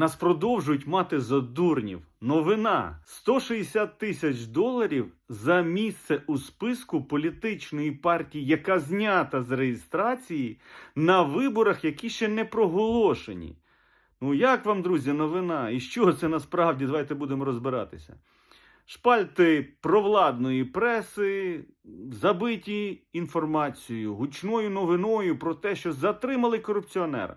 Нас продовжують мати за дурнів. Новина 160 тисяч доларів за місце у списку політичної партії, яка знята з реєстрації на виборах, які ще не проголошені. Ну як вам, друзі, новина? І що це насправді? Давайте будемо розбиратися. Шпальти провладної преси забиті інформацією, гучною новиною про те, що затримали корупціонера.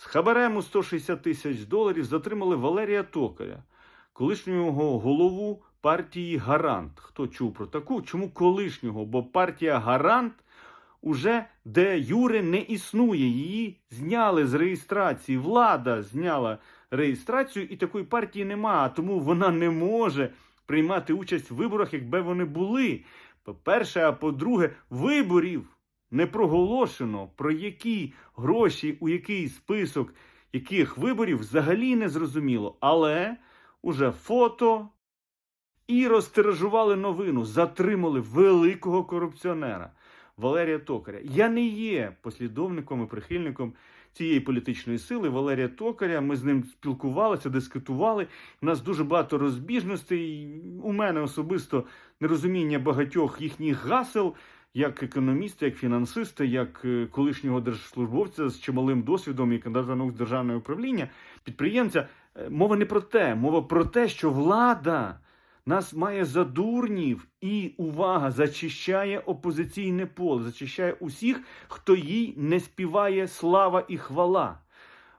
З хабарем у 160 тисяч доларів затримали Валерія Токаря, колишнього голову партії Гарант. Хто чув про таку? Чому колишнього? Бо партія Гарант уже де Юре не існує. Її зняли з реєстрації. Влада зняла реєстрацію, і такої партії нема. Тому вона не може приймати участь в виборах, якби вони були. По-перше, а по-друге, виборів не проголошено, про які гроші, у який список яких виборів взагалі не зрозуміло. Але уже фото і розтиражували новину, затримали великого корупціонера Валерія Токаря. Я не є послідовником і прихильником цієї політичної сили Валерія Токаря. Ми з ним спілкувалися, дискутували. У нас дуже багато розбіжностей. У мене особисто нерозуміння багатьох їхніх гасел. Як економіста, як фінансиста, як е, колишнього держслужбовця з чималим досвідом і кандидата наук з державного управління, підприємця, е, мова не про те, мова про те, що влада нас має за дурнів і увага зачищає опозиційне поле, зачищає усіх, хто їй не співає слава і хвала.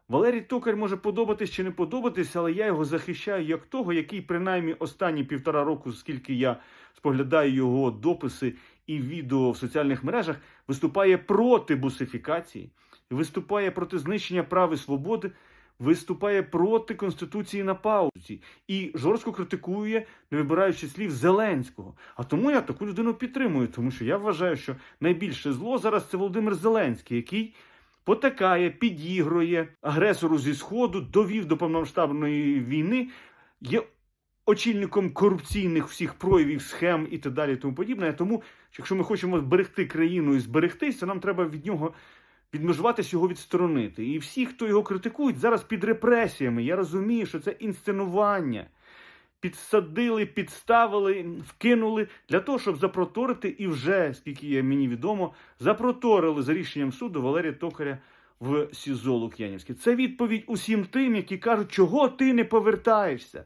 Валерій Токар може подобатись чи не подобатись, але я його захищаю як того, який принаймні останні півтора року, скільки я споглядаю його дописи і відео в соціальних мережах, виступає проти бусифікації, виступає проти знищення прав і свободи, виступає проти конституції на паузі і жорстко критикує, не вибираючи слів Зеленського. А тому я таку людину підтримую, тому що я вважаю, що найбільше зло зараз це Володимир Зеленський, який потакає, підігрує агресору зі сходу, довів до повномасштабної війни, є очільником корупційних всіх проявів, схем і так далі, і тому подібне. Тому, якщо ми хочемо зберегти країну і зберегтися, нам треба від нього відмежуватись його відсторонити. І всі, хто його критикують, зараз під репресіями. Я розумію, що це інсценування. Підсадили, підставили, вкинули для того, щоб запроторити, і вже, скільки мені відомо, запроторили за рішенням суду Валерія Токаря в СІЗО Лук'янівське. Це відповідь усім тим, які кажуть, чого ти не повертаєшся.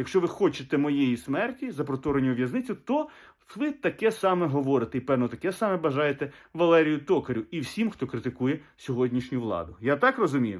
Якщо ви хочете моєї смерті, запроторення у в'язницю, то ви таке саме говорите і певно таке саме бажаєте Валерію Токарю і всім, хто критикує сьогоднішню владу. Я так розумію.